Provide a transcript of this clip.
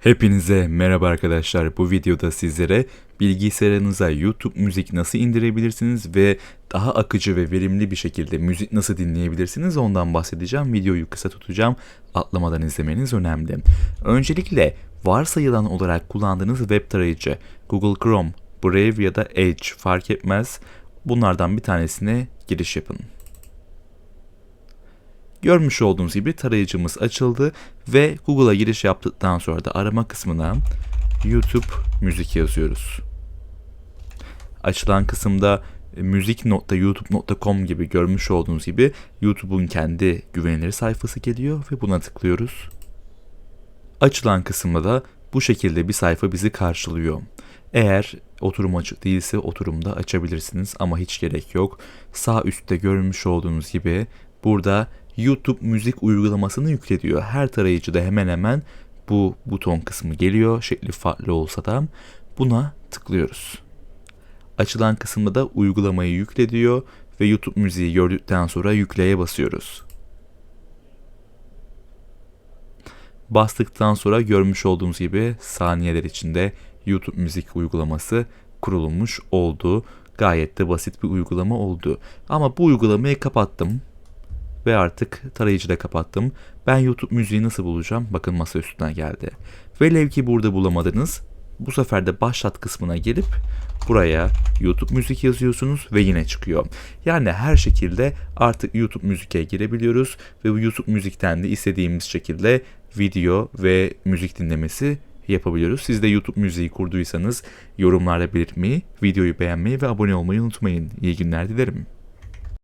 Hepinize merhaba arkadaşlar. Bu videoda sizlere bilgisayarınıza YouTube müzik nasıl indirebilirsiniz ve daha akıcı ve verimli bir şekilde müzik nasıl dinleyebilirsiniz ondan bahsedeceğim. Videoyu kısa tutacağım. Atlamadan izlemeniz önemli. Öncelikle varsayılan olarak kullandığınız web tarayıcı Google Chrome, Brave ya da Edge fark etmez. Bunlardan bir tanesine giriş yapın. Görmüş olduğunuz gibi tarayıcımız açıldı ve Google'a giriş yaptıktan sonra da arama kısmına YouTube müzik yazıyoruz. Açılan kısımda müzik.youtube.com gibi görmüş olduğunuz gibi YouTube'un kendi güvenilir sayfası geliyor ve buna tıklıyoruz. Açılan kısımda da bu şekilde bir sayfa bizi karşılıyor. Eğer oturum açık değilse oturumda açabilirsiniz ama hiç gerek yok. Sağ üstte görmüş olduğunuz gibi burada YouTube müzik uygulamasını yüklediyor. Her tarayıcıda hemen hemen bu buton kısmı geliyor. Şekli farklı olsa da buna tıklıyoruz. Açılan kısımda da uygulamayı yüklediyor ve YouTube müziği gördükten sonra yükleye basıyoruz. Bastıktan sonra görmüş olduğunuz gibi saniyeler içinde YouTube müzik uygulaması kurulmuş oldu. Gayet de basit bir uygulama oldu. Ama bu uygulamayı kapattım ve artık tarayıcı da kapattım. Ben YouTube müziği nasıl bulacağım? Bakın masa üstüne geldi. Velev ki burada bulamadınız. Bu sefer de başlat kısmına gelip buraya YouTube müzik yazıyorsunuz ve yine çıkıyor. Yani her şekilde artık YouTube müziğe girebiliyoruz ve bu YouTube müzikten de istediğimiz şekilde video ve müzik dinlemesi yapabiliyoruz. Siz de YouTube müziği kurduysanız yorumlarda belirtmeyi, videoyu beğenmeyi ve abone olmayı unutmayın. İyi günler dilerim.